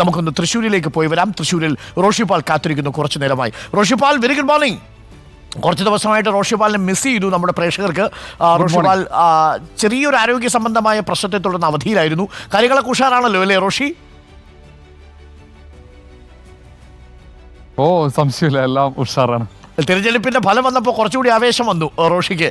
നമുക്കൊന്ന് തൃശ്ശൂരിലേക്ക് പോയി വരാം. തൃശ്ശൂരിൽ റോഷിപ്പാൽ കാത്തിരിക്കുന്നു കുറച്ച് നേരമായി. റോഷിപ്പാൽ വെരി ഗുഡ് മോർണിംഗ് കുറച്ച് ദിവസമായിട്ട് റോഷിപ്പാലിനെ മിസ് ചെയ്തു നമ്മുടെ പ്രേക്ഷകർക്ക്. റോഷിപ്പാൽ ചെറിയൊരു ആരോഗ്യ സംബന്ധമായ പ്രശ്നത്തെ തുടർന്ന് അവധിയിലായിരുന്നു. കാര്യങ്ങളൊക്കെ ഉഷാറാണല്ലോ അല്ലേ റോഷി? ഓ സംശയമില്ല എല്ലാം ഉഷാറാണ്. തിരഞ്ഞെടുപ്പിന്റെ ഫലം വന്നപ്പോൾ കുറച്ചുകൂടി ആവേശം വന്നു റോഷിക്ക്.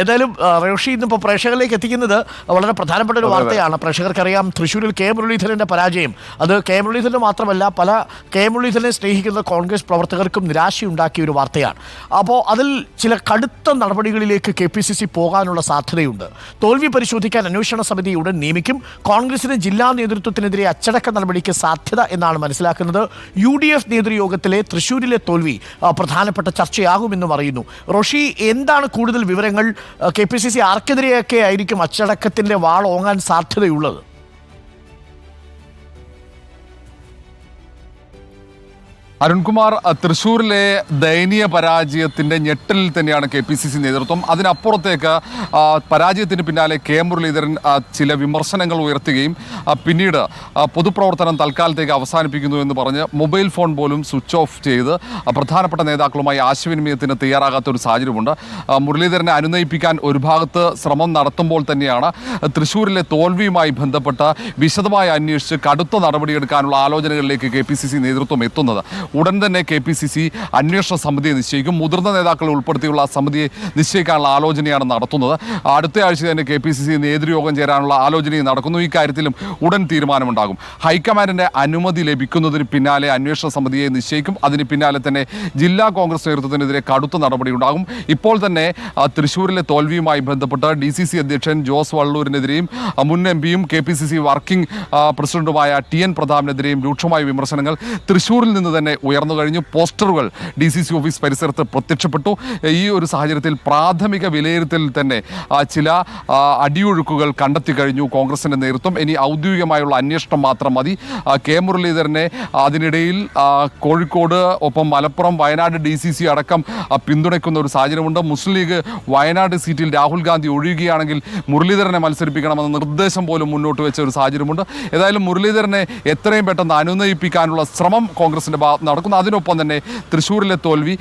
എന്തായാലും റോഷി ഇന്നിപ്പോൾ പ്രേക്ഷകരിലേക്ക് എത്തിക്കുന്നത് വളരെ പ്രധാനപ്പെട്ട ഒരു വാർത്തയാണ്. പ്രേക്ഷകർക്കറിയാം തൃശ്ശൂരിൽ കെ മുരളീധരന്റെ പരാജയം. അത് കെ മുരളീധരന് മാത്രമല്ല പല കെ മുരളീധരനെ സ്നേഹിക്കുന്ന കോൺഗ്രസ് പ്രവർത്തകർക്കും നിരാശയുണ്ടാക്കിയ ഒരു വാർത്തയാണ്. അപ്പോൾ അതിൽ ചില കടുത്ത നടപടികളിലേക്ക് കെ പി സി സി പോകാനുള്ള സാധ്യതയുണ്ട്. തോൽവി പരിശോധിക്കാൻ അന്വേഷണ സമിതി ഉടൻ നിയമിക്കും. കോൺഗ്രസിന് ജില്ലാ നേതൃത്വത്തിനെതിരെ അച്ചടക്ക നടപടിക്ക് സാധ്യത എന്നാണ് മനസ്സിലാക്കുന്നത്. യു ഡി എഫ് നേതൃയോഗത്തിലെ തൃശ്ശൂരിലെ തോൽവി പ്രധാനപ്പെട്ട ചർച്ചയാകുമെന്നും അറിയുന്നു. റോഷി എന്താണ് കൂടുതൽ വിവരങ്ങൾ? കെ പി സി സി ആർക്കെതിരെയൊക്കെ ആയിരിക്കും അച്ചടക്കത്തിന്റെ വാൾ ഓങ്ങാൻ സാധ്യതയുള്ളത്? അരുൺകുമാർ തൃശ്ശൂരിലെ ദയനീയ പരാജയത്തിന്റെ ഞെട്ടലിൽ തന്നെയാണ് കെ പി സി സി നേതൃത്വം. അതിനപ്പുറത്തേക്ക് പരാജയത്തിന് പിന്നാലെ കെ മുരളീധരൻ ചില വിമർശനങ്ങൾ ഉയർത്തുകയും പിന്നീട് പൊതുപ്രവർത്തനം തൽക്കാലത്തേക്ക് അവസാനിപ്പിക്കുന്നു എന്ന് പറഞ്ഞ് മൊബൈൽ ഫോൺ പോലും സ്വിച്ച് ഓഫ് ചെയ്ത് പ്രധാനപ്പെട്ട നേതാക്കളുമായി ആശയവിനിമയത്തിന് തയ്യാറാകാത്ത ഒരു സാഹചര്യമുണ്ട്. മുരളീധരനെ അനുനയിപ്പിക്കാൻ ഒരു ഭാഗത്ത് ശ്രമം നടത്തുമ്പോൾ തന്നെയാണ് തൃശ്ശൂരിലെ തോൽവിയുമായി ബന്ധപ്പെട്ട് വിശദമായി അന്വേഷിച്ച് കടുത്ത നടപടിയെടുക്കാനുള്ള ആലോചനകളിലേക്ക് കെ പി സി സി നേതൃത്വം എത്തുന്നത്. ഉടൻ തന്നെ കെ പി സി സി അന്വേഷണ സമിതിയെ നിശ്ചയിക്കും. മുതിർന്ന നേതാക്കളെ ഉൾപ്പെടുത്തിയുള്ള സമിതിയെ നിശ്ചയിക്കാനുള്ള ആലോചനയാണ് നടത്തുന്നത്. അടുത്ത ആഴ്ച തന്നെ കെ പി സി സി നേതൃയോഗം ചേരാനുള്ള ആലോചനയും നടക്കുന്നു. ഈ കാര്യത്തിലും ഉടൻ തീരുമാനമുണ്ടാകും. ഹൈക്കമാൻഡിന്റെ അനുമതി ലഭിക്കുന്നതിന് പിന്നാലെ അന്വേഷണ സമിതിയെ നിശ്ചയിക്കും. അതിന് പിന്നാലെ തന്നെ ജില്ലാ കോൺഗ്രസ് നേതൃത്വത്തിനെതിരെ കടുത്ത നടപടി ഉണ്ടാകും ഇപ്പോൾ തന്നെ തൃശ്ശൂരിലെ തോൽവിയുമായി ബന്ധപ്പെട്ട് ഡി സി സി അധ്യക്ഷൻ ജോസ് വള്ളൂരിനെതിരെയും മുൻ എം പിയും K P C C working പ്രസിഡന്റുമായ ടി എൻ പ്രതാപിനെതിരെയും രൂക്ഷമായ വിമർശനങ്ങൾ തൃശ്ശൂരിൽ നിന്ന് തന്നെ ഉയർന്നു കഴിഞ്ഞു. പോസ്റ്ററുകൾ ഡി സി സി ഓഫീസ് പരിസരത്ത് പ്രത്യക്ഷപ്പെട്ടു. ഈ ഒരു സാഹചര്യത്തിൽ പ്രാഥമിക വിലയിരുത്തലിൽ തന്നെ ചില അടിയൊഴുക്കുകൾ കണ്ടെത്തി കഴിഞ്ഞു കോൺഗ്രസിന്റെ നേതൃത്വം. ഇനി ഔദ്യോഗികമായുള്ള അന്വേഷണം മാത്രം മതി. കെ മുരളീധരനെ അതിനിടയിൽ കോഴിക്കോട് ഒപ്പം Malappuram Wayanad D C C അടക്കം പിന്തുണയ്ക്കുന്ന ഒരു സാഹചര്യമുണ്ട്. മുസ്ലിം ലീഗ് വയനാട് സീറ്റിൽ രാഹുൽ ഗാന്ധി ഒഴിയുകയാണെങ്കിൽ മുരളീധരനെ മത്സരിപ്പിക്കണമെന്ന നിർദ്ദേശം പോലും മുന്നോട്ട് വെച്ച ഒരു സാഹചര്യമുണ്ട്. ഏതായാലും മുരളീധരനെ എത്രയും പെട്ടെന്ന് അനുനയിപ്പിക്കാനുള്ള ശ്രമം കോൺഗ്രസിന്റെ ഭാഗത്ത് നടക്കുന്നു. അതിനൊപ്പം തന്നെ തൃശ്ശൂരിലെ തോൽവി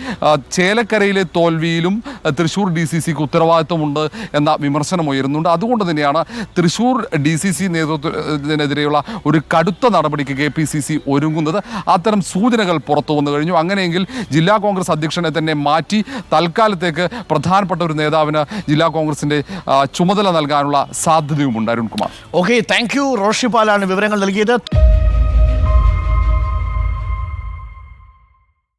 ചേലക്കരയിലെ തോൽവിയിലും തൃശ്ശൂർ ഡി സി സിക്ക് ഉത്തരവാദിത്വമുണ്ട് എന്ന വിമർശനം ഉയരുന്നുണ്ട് അതുകൊണ്ട് തന്നെയാണ് തൃശ്ശൂർ ഡി സി സി നേതൃത്വത്തിനെതിരെയുള്ള ഒരു കടുത്ത നടപടിക്ക് കെ പി സി സി ഒരുങ്ങുന്നത്. അത്തരം സൂചനകൾ പുറത്തു വന്നു കഴിഞ്ഞു. അങ്ങനെയെങ്കിൽ ജില്ലാ കോൺഗ്രസ് അധ്യക്ഷനെ തന്നെ മാറ്റി തൽക്കാലത്തേക്ക് പ്രധാനപ്പെട്ട ഒരു നേതാവിന് ജില്ലാ കോൺഗ്രസിന്റെ ആ, ചുമതല നൽകാനുള്ള സാധ്യതയുമുണ്ട്. അരുൺകുമാർ. ഓക്കെ താങ്ക് യു റോഷിപ്പാലാണ് വിവരങ്ങൾ നൽകിയത്.